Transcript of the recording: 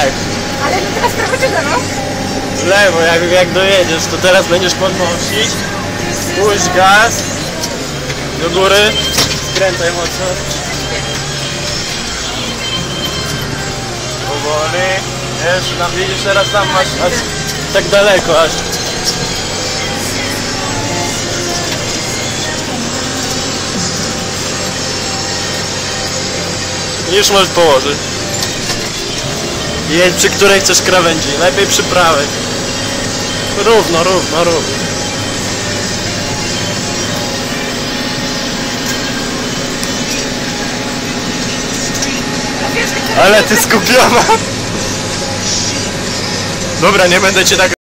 Ale no teraz prawo czy lewo? Lewo, jak, jak dojedziesz, to teraz będziesz podnosić. Puść gaz. Do góry. Skręcaj mocno. Powoli. Jeszcze tam widzisz, teraz tam masz aż tak daleko aż. Już możesz położyć. Jedź przy której chcesz krawędzi. Lepiej przy prawej. Równo, równo, równo. Ale ty skupiona. Dobra, nie będę cię tak